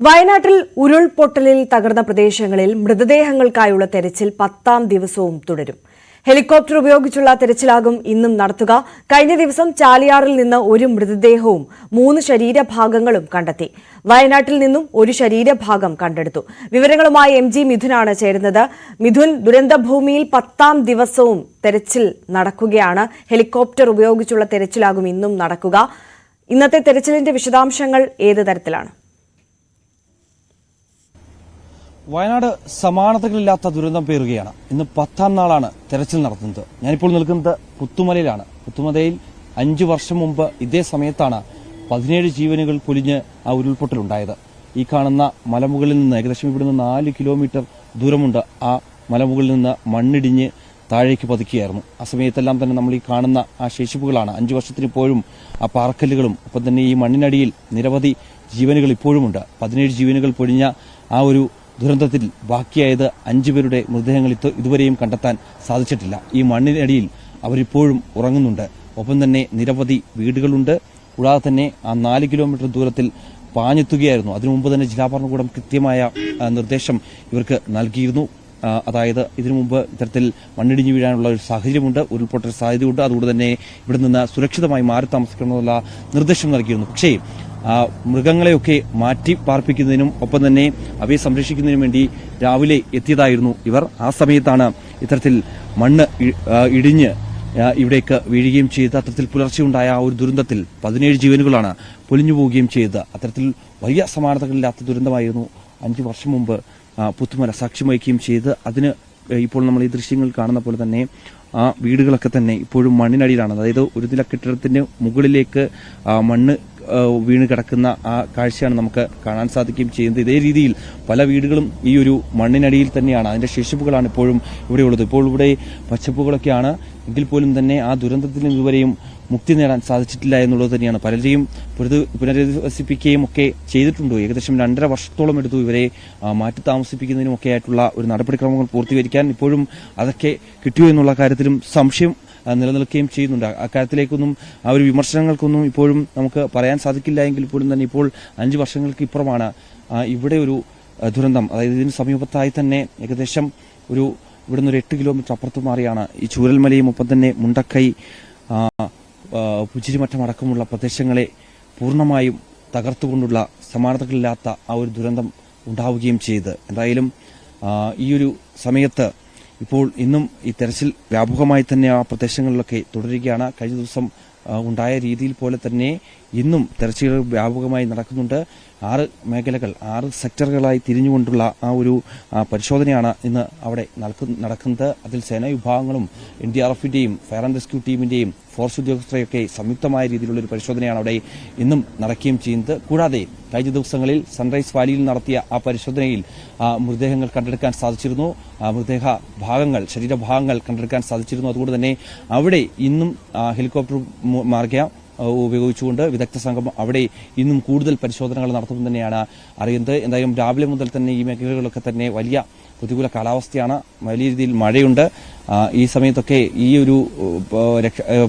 വയനാട്ടിൽ ഉരുൾപൊട്ടലിൽ തകർന്ന പ്രദേശങ്ങളിൽ മൃതദേഹങ്ങൾക്കായുള്ള തെരച്ചിൽ പത്താം ദിവസവും തുടരും. ഹെലികോപ്റ്റർ ഉപയോഗിച്ചുള്ള തെരച്ചിലാകും ഇന്നും നടത്തുക. കഴിഞ്ഞ ദിവസം ചാലിയാറിൽ നിന്ന് ഒരു മൃതദേഹവും മൂന്ന് ശരീരഭാഗങ്ങളും കണ്ടെത്തി. വയനാട്ടിൽ നിന്നും ഒരു ശരീരഭാഗം കണ്ടെടുത്തു. വിവരങ്ങളുമായി എം ജി മിഥുനാണ് ചേരുന്നത്. മിഥുൻ ദുരന്തഭൂമിയിൽ പത്താം ദിവസവും തെരച്ചിൽ നടക്കുകയാണ്. ഹെലികോപ്റ്റർ ഉപയോഗിച്ചുള്ള തെരച്ചിലാകും ഇന്നും നടക്കുക. ഇന്നത്തെ തെരച്ചിലിന്റെ വിശദാംശങ്ങൾ ഏത് തരത്തിലാണ്? വയനാട് സമാനതകളില്ലാത്ത ദുരന്തം പേറുകയാണ്. ഇന്ന് പത്താം നാളാണ് തെരച്ചിൽ നടത്തുന്നത്. ഞാനിപ്പോൾ നിൽക്കുന്നത് പുത്തുമലയിലാണ്. പുത്തുമലയിൽ അഞ്ചു വർഷം മുമ്പ് ഇതേ സമയത്താണ് പതിനേഴ് ജീവനുകൾ പൊലിഞ്ഞ് ആ ഉരുൾപൊട്ടലുണ്ടായത്. ഈ കാണുന്ന മലമുകളിൽ നിന്ന് ഏകദേശം ഇവിടുന്ന് നാല് കിലോമീറ്റർ ദൂരമുണ്ട് ആ മലമുകളിൽ നിന്ന് മണ്ണിടിഞ്ഞ് താഴേക്ക് പതുക്കുകയായിരുന്നു ആ സമയത്തെല്ലാം തന്നെ നമ്മൾ ഈ കാണുന്ന ആ ശേഷിപ്പുകളാണ്. അഞ്ചു വർഷത്തിന് ഇപ്പോഴും ആ പാറക്കല്ലുകളും ഒപ്പം തന്നെ ഈ മണ്ണിനടിയിൽ നിരവധി ജീവനുകൾ ഇപ്പോഴുമുണ്ട്. പതിനേഴ് ജീവനുകൾ പൊഴിഞ്ഞ ആ ഒരു ദുരന്തത്തിൽ ബാക്കിയായത് അഞ്ചുപേരുടെ മൃതദേഹങ്ങൾ ഇത് ഇതുവരെയും കണ്ടെത്താൻ സാധിച്ചിട്ടില്ല. ഈ മണ്ണിനടിയിൽ അവരിപ്പോഴും ഉറങ്ങുന്നുണ്ട്. ഒപ്പം തന്നെ നിരവധി വീടുകളുണ്ട്. കൂടാതെ തന്നെ ആ നാല് കിലോമീറ്റർ ദൂരത്തിൽ പാഞ്ഞെത്തുകയായിരുന്നു. അതിനു മുമ്പ് തന്നെ ജില്ലാ ഭരണകൂടം കൃത്യമായ നിർദ്ദേശം ഇവർക്ക് നൽകിയിരുന്നു. അതായത് ഇതിനു മുമ്പ് ഇത്തരത്തിൽ മണ്ണിടിഞ്ഞു വീഴാനുള്ള ഒരു സാഹചര്യമുണ്ട് ഉരുൾപൊട്ടൽ സാധ്യതയുണ്ട്. അതുകൊണ്ട് തന്നെ ഇവിടെ നിന്ന് സുരക്ഷിതമായി മാറി താമസിക്കണമെന്നുള്ള നിർദ്ദേശം നൽകിയിരുന്നു. പക്ഷേ മൃഗങ്ങളെയൊക്കെ മാറ്റി പാർപ്പിക്കുന്നതിനും ഒപ്പം തന്നെ അവയെ സംരക്ഷിക്കുന്നതിനും വേണ്ടി രാവിലെ എത്തിയതായിരുന്നു ഇവർ. ആ സമയത്താണ് ഇത്തരത്തിൽ മണ്ണ് ഇടിഞ്ഞ് ഇവിടേക്ക് വീഴുകയും ചെയ്ത് അത്തരത്തിൽ പുലർച്ചെയുണ്ടായ ആ ഒരു ദുരന്തത്തിൽ പതിനേഴ് ജീവനുകളാണ് പൊലിഞ്ഞു പോവുകയും ചെയ്തത്. അത്തരത്തിൽ വലിയ സമാനതകളില്ലാത്ത ദുരന്തമായിരുന്നു അഞ്ചു വർഷം മുമ്പ് പുത്തുമല സാക്ഷ്യം വഹിക്കുകയും ചെയ്ത് അതിന് ഇപ്പോൾ നമ്മൾ ഈ ദൃശ്യങ്ങൾ കാണുന്ന പോലെ തന്നെ ആ വീടുകളൊക്കെ തന്നെ ഇപ്പോഴും മണ്ണിനടിയിലാണ്. അതായത് ഒരു നില കെട്ടിടത്തിന്റെ മുകളിലേക്ക് മണ്ണ് വീണ് കിടക്കുന്ന ആ കാഴ്ചയാണ് നമുക്ക് കാണാൻ സാധിക്കുകയും ചെയ്യുന്നത്. ഇതേ രീതിയിൽ പല വീടുകളും ഈ ഒരു മണ്ണിനടിയിൽ തന്നെയാണ്. അതിന്റെ ശേഷിപ്പുകളാണ് ഇപ്പോഴും ഇവിടെയുള്ളത് ഇപ്പോൾ ഇവിടെ പച്ചപ്പുകളൊക്കെയാണ് എങ്കിൽ പോലും തന്നെ ആ ദുരന്തത്തിൽ ഇതുവരെയും മുക്തി നേടാൻ സാധിച്ചിട്ടില്ല എന്നുള്ളത് തന്നെയാണ്. പലരെയും പുരത് പുനരധിവസിപ്പിക്കുകയും ഒക്കെ ചെയ്തിട്ടുണ്ട്. ഏകദേശം രണ്ടര വർഷത്തോളം എടുത്തു ഇവരെ മാറ്റി താമസിപ്പിക്കുന്നതിനും ഒക്കെ ആയിട്ടുള്ള ഒരു നടപടിക്രമങ്ങൾ പൂർത്തീകരിക്കാൻ ഇപ്പോഴും അതൊക്കെ കിട്ടിയോ എന്നുള്ള കാര്യത്തിലും സംശയം നിലനിൽക്കുകയും ചെയ്യുന്നുണ്ട്. അക്കാര്യത്തിലേക്കൊന്നും ആ ഒരു വിമർശനങ്ങൾക്കൊന്നും ഇപ്പോഴും നമുക്ക് പറയാൻ സാധിക്കില്ല എങ്കിൽ പോലും തന്നെ ഇപ്പോൾ അഞ്ച് വർഷങ്ങൾക്ക് ഇപ്പുറമാണ് ഇവിടെ ഒരു ദുരന്തം. അതായത് ഇതിന് സമീപത്തായി തന്നെ ഏകദേശം ഒരു ഇവിടുന്ന് ഒരു എട്ട് കിലോമീറ്റർ അപ്പുറത്ത് മാറിയാണ് ഈ ചൂരൽമലയും ഒപ്പം തന്നെ മുണ്ടക്കൈ പുച്ചിരിമറ്റം അടക്കമുള്ള പ്രദേശങ്ങളെ പൂർണമായും തകർത്തുകൊണ്ടുള്ള സമാനതകളില്ലാത്ത ആ ഒരു ദുരന്തം ഉണ്ടാവുകയും ചെയ്ത്. എന്തായാലും ഈ ഒരു സമയത്ത് ഇപ്പോൾ ഇന്നും ഈ തെരച്ചിൽ വ്യാപകമായി തന്നെ ആ പ്രദേശങ്ങളിലൊക്കെ തുടരുകയാണ്. കഴിഞ്ഞ ദിവസം ഉണ്ടായ രീതിയിൽ പോലെ തന്നെ ഇന്നും തെരച്ചിലുകൾ വ്യാപകമായി നടക്കുന്നുണ്ട്. ആറ് മേഖലകൾ ആറ് സെക്ടറുകളായി തിരിഞ്ഞുകൊണ്ടുള്ള ആ ഒരു പരിശോധനയാണ് ഇന്ന് അവിടെ നടക്കുന്നത്. അതിൽ സേനാ വിഭാഗങ്ങളും എൻ ഡി ആർ എഫിന്റെയും ഫയർ ആൻഡ് റെസ്ക്യൂ ടീമിന്റെയും ഫോഴ്സ് ഉദ്യോഗസ്ഥരെയൊക്കെ സംയുക്തമായ രീതിയിലുള്ള ഒരു പരിശോധനയാണ് അവിടെ ഇന്നും നടക്കുകയും ചെയ്യുന്നത്. കൂടാതെ കഴിഞ്ഞ ദിവസങ്ങളിൽ സൺറൈസ് വാലിയിൽ നടത്തിയ ആ പരിശോധനയിൽ മൃതദേഹങ്ങൾ കണ്ടെടുക്കാൻ സാധിച്ചിരുന്നു. മൃതദേഹ ഭാഗങ്ങൾ ശരീരഭാഗങ്ങൾ കണ്ടെടുക്കാൻ സാധിച്ചിരുന്നു. അതുകൊണ്ട് തന്നെ അവിടെ ഇന്നും ഹെലികോപ്റ്റർ മാർഗ ഉപയോഗിച്ചുകൊണ്ട് വിദഗ്ധ സംഘം അവിടെ ഇന്നും കൂടുതൽ പരിശോധനകൾ നടത്തുമെന്ന് തന്നെയാണ് അറിയുന്നത്. എന്തായാലും രാവിലെ മുതൽ തന്നെ ഈ മേഖലകളിലൊക്കെ തന്നെ വലിയ പ്രതികൂല കാലാവസ്ഥയാണ്. വലിയ രീതിയിൽ മഴയുണ്ട്. ഈ സമയത്തൊക്കെ ഈ ഒരു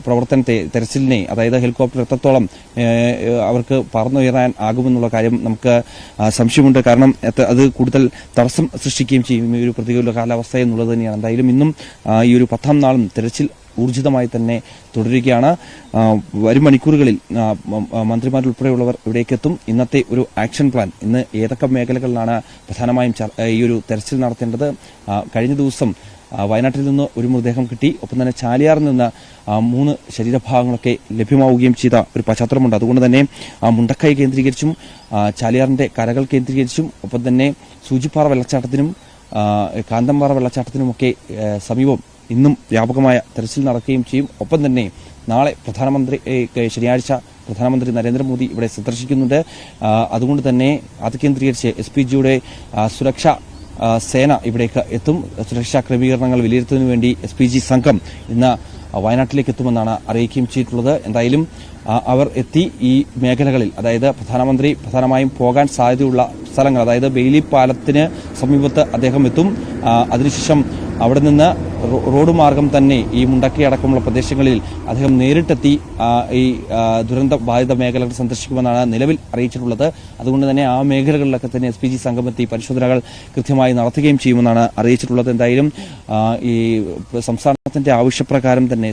പ്രവർത്തനത്തെ തെരച്ചിലിനെ അതായത് ഹെലികോപ്റ്റർ എത്രത്തോളം അവർക്ക് പറന്നുയരാൻ ആകുമെന്നുള്ള കാര്യം നമുക്ക് സംശയമുണ്ട്. കാരണം അത് കൂടുതൽ തടസ്സം സൃഷ്ടിക്കുകയും ചെയ്യും ഈ ഒരു പ്രതികൂല കാലാവസ്ഥ എന്നുള്ളത് തന്നെയാണ്. എന്തായാലും ഇന്നും ഈ ഒരു പത്താം നാളും തെരച്ചിൽ ഊർജിതമായി തന്നെ തുടരുകയാണ്. വരും മണിക്കൂറുകളിൽ മന്ത്രിമാരുൾപ്പെടെയുള്ളവർ ഇവിടേക്കെത്തും. ഇന്നത്തെ ഒരു ആക്ഷൻ പ്ലാൻ ഇന്ന് ഏതൊക്കെ മേഖലകളിലാണ് പ്രധാനമായും ഈ ഒരു തെരച്ചിൽ നടത്തേണ്ടത്? കഴിഞ്ഞ ദിവസം വയനാട്ടിൽ നിന്ന് ഒരു മൃതദേഹം കിട്ടി. ഒപ്പം തന്നെ ചാലിയാറിൽ നിന്ന് മൂന്ന് ശരീരഭാഗങ്ങളൊക്കെ ലഭ്യമാവുകയും ചെയ്ത ഒരു പശ്ചാത്തലമുണ്ട്. അതുകൊണ്ട് തന്നെ മുണ്ടക്കൈ കേന്ദ്രീകരിച്ചും ചാലിയാറിന്റെ കരകൾ കേന്ദ്രീകരിച്ചും ഒപ്പം തന്നെ സൂചിപ്പാറ വെള്ളച്ചാട്ടത്തിനും കാന്തമ്പാറ വെള്ളച്ചാട്ടത്തിനുമൊക്കെ സമീപം ഇന്നും വ്യാപകമായ തെരച്ചിൽ നടക്കുകയും ചെയ്യും. ഒപ്പം തന്നെ നാളെ പ്രധാനമന്ത്രി ശനിയാഴ്ച പ്രധാനമന്ത്രി നരേന്ദ്രമോദി ഇവിടെ സന്ദർശിക്കുന്നുണ്ട്. അതുകൊണ്ട് തന്നെ അത് കേന്ദ്രീകരിച്ച് എസ് പി ജിയുടെ സുരക്ഷ സേന ഇവിടേക്ക് എത്തും. സുരക്ഷാ ക്രമീകരണങ്ങൾ വിലയിരുത്തുന്നതിന് വേണ്ടി എസ് പി ജി സംഘം ഇന്ന് വയനാട്ടിലേക്ക് എത്തുമെന്നാണ് അറിയിക്കുകയും ചെയ്തിട്ടുള്ളത്. എന്തായാലും അവർ എത്തി ഈ മേഖലകളിൽ അതായത് പ്രധാനമന്ത്രി പ്രധാനമായും പോകാൻ സാധ്യതയുള്ള സ്ഥലങ്ങൾ അതായത് ബെയിലി പാലത്തിന് സമീപത്ത് അദ്ദേഹം എത്തും. അതിനുശേഷം അവിടെ നിന്ന് റോഡ് മാർഗം തന്നെ ഈ മുണ്ടക്കി അടക്കമുള്ള പ്രദേശങ്ങളിൽ അദ്ദേഹം നേരിട്ടെത്തി ഈ ദുരന്ത ബാധിത മേഖലകൾ സന്ദർശിക്കുമെന്നാണ് നിലവിൽ അറിയിച്ചിട്ടുള്ളത്. അതുകൊണ്ട് തന്നെ ആ മേഖലകളിലൊക്കെ തന്നെ എസ് പി ജി സംഘമെത്തി പരിശോധനകൾ കൃത്യമായി നടത്തുകയും ചെയ്യുമെന്നാണ് അറിയിച്ചിട്ടുള്ളത്. എന്തായാലും ഈ സംസ്ഥാനത്തിന്റെ ആവശ്യപ്രകാരം തന്നെ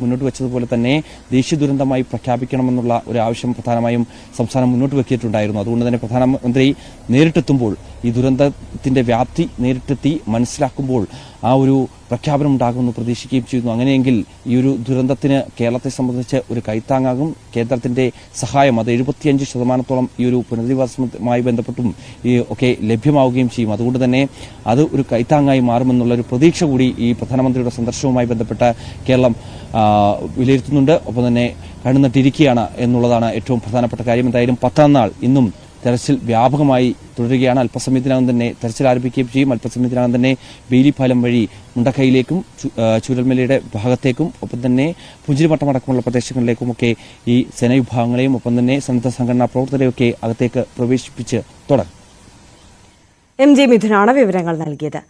മുന്നോട്ട് വെച്ചതുപോലെ തന്നെ ദേശീയ ദുരന്തമായി പ്രഖ്യാപിക്കണമെന്നുള്ള ഒരു ആവശ്യം പ്രധാനമായും സംസ്ഥാനം മുന്നോട്ട് വെക്കിയിട്ടുണ്ടായിരുന്നു. അതുകൊണ്ട് തന്നെ പ്രധാനമന്ത്രി നേരിട്ടെത്തുമ്പോൾ ഈ ദുരന്തത്തിന്റെ വ്യാപ്തി നേരിട്ടെത്തി മനസ്സിലാക്കുമ്പോൾ ആ ഒരു പ്രഖ്യാപനം ഉണ്ടാകുമെന്ന് പ്രതീക്ഷിക്കുകയും ചെയ്യുന്നു. അങ്ങനെയെങ്കിൽ ഈ ഒരു ദുരന്തത്തിന് കേരളത്തെ സംബന്ധിച്ച് ഒരു കൈത്താങ്ങാകും. കേന്ദ്രത്തിന്റെ സഹായം അത് എഴുപത്തിയഞ്ച് ശതമാനത്തോളം ഈ ഒരു പുനരധിവാസവുമായി ബന്ധപ്പെട്ടും ഈ ഒക്കെ ലഭ്യമാവുകയും ചെയ്യും. അതുകൊണ്ട് തന്നെ അത് ഒരു കൈത്താങ്ങായി മാറുമെന്നുള്ള ഒരു പ്രതീക്ഷ കൂടി ഈ പ്രധാനമന്ത്രിയുടെ സന്ദർശനവുമായി ബന്ധപ്പെട്ട് കേരളം വിലയിരുത്തുന്നുണ്ട്. ഒപ്പം തന്നെ കണ്ണുനട്ടിരിക്കുകയാണ് എന്നുള്ളതാണ് ഏറ്റവും പ്രധാനപ്പെട്ട കാര്യം. എന്തായാലും പത്താം നാൾ ഇന്നും തെരച്ചിൽ വ്യാപകമായി തുടരുകയാണ്. അല്പസമയത്തിനകം തന്നെ തെരച്ചിൽ ആരംഭിക്കുകയും ചെയ്യും. അല്പസമയത്തിനകം തന്നെ ബെയിലിപ്പാലം വഴി മുണ്ടക്കൈയിലേക്കും ചൂരൽമലയുടെ ഭാഗത്തേക്കും ഒപ്പം തന്നെ പുഞ്ചിരിമട്ടം അടക്കമുള്ള പ്രദേശങ്ങളിലേക്കും ഒക്കെ ഈ സേനാവിഭാഗങ്ങളെയും ഒപ്പം തന്നെ സന്നദ്ധ സംഘടനാ പ്രവർത്തകരെയൊക്കെ അകത്തേക്ക് പ്രവേശിപ്പിച്ച് തുടങ്ങും. എം മിഥുനാണ് വിവരങ്ങൾ നൽകിയത്.